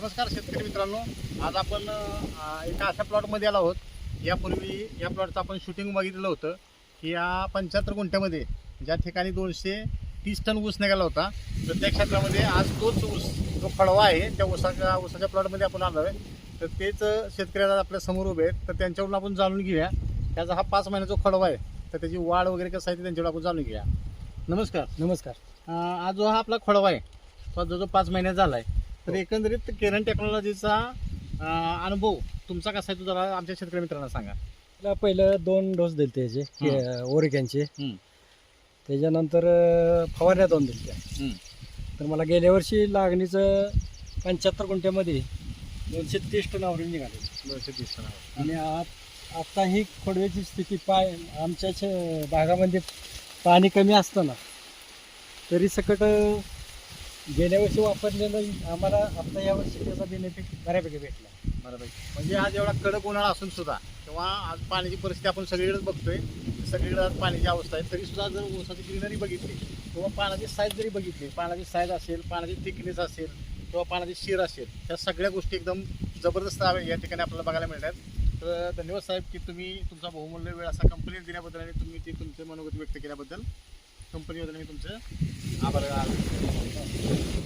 नमस्कार शेतकरी मित्रांनो. आज आपण एका अशा प्लॉटमध्ये आलो आहोत. यापूर्वी या प्लॉटचं आपण शूटिंग बघितलं होतं की या पंच्याहत्तर गुंठ्यामध्ये ज्या ठिकाणी दोनशे तीस टन ऊस निघाला होता तर त्या क्षेत्रामध्ये आज तोच ऊस जो खडवा आहे त्या ऊसाच्या ऊसाच्या प्लॉटमध्ये आपण आलो आहे. तर तेच शेतकरी आज आपल्यासमोर उभे आहेत. तर त्यांच्याकडून आपण जाणून घेऊया. त्याचा हा पाच महिन्याचा खडवा आहे. तर त्याची वाढ वगैरे कसं आहे ते त्यांच्याकडून आपण जाणून घेऊया. नमस्कार. नमस्कार. आज जो हा आपला खोडवा आहे तो जो जो पाच महिन्यात झाला आहे तर एकंदरीत केरन टेक्नॉलॉजीचा अ, अनुभव तुमचा कसा आहे तो जरा आमच्या शेतकरी मित्रांना सांगा. त्याला पहिलं दोन डोस दिले त्याचे ओरिकॅनचे हं. त्याच्यानंतर अं, फवारण्या दोन दिल्या हं. तर मला गेल्या वर्षी लागणीचं पंच्याहत्तर गुंठ्यामध्ये दोनशे तीस टन आवरून निघाले. दोनशे तीस टन आणि आत आता ही खोडव्याची स्थिती पाय आमच्या शे- भागामध्ये पाणी कमी असताना तरी सकट अं, गेल्या वर्षी वापरलेलं आम्हाला आता या वर्षी त्याचा बेनिफिट बऱ्यापैकी भेटला. बऱ्यापैकी म्हणजे आज एवढा कडक उन्हाळा असून सुद्धा किंवा आज पाण्याची परिस्थिती आपण सगळीकडेच बघतोय सगळीकडे आज पाण्याची अवस्था आहे तरी सुद्धा जर ऊसाची ग्रीनरी बघितली किंवा पाण्याची साईज जरी बघितली पाण्याची साईज असेल पाण्याची थिकनेस असेल किंवा पाण्याची शिर असेल त्या सगळ्या गोष्टी एकदम जबरदस्त या ठिकाणी आपल्याला बघायला मिळतात. तर धन्यवाद साहेब की तुम्ही तुमचा बहुमूल्य वेळ असा कंपनीत दिल्याबद्दल आणि तुम्ही ते तुमचे मनोगत व्यक्त केल्याबद्दल. कंपनीबद्दल मी तुमचं? आभार.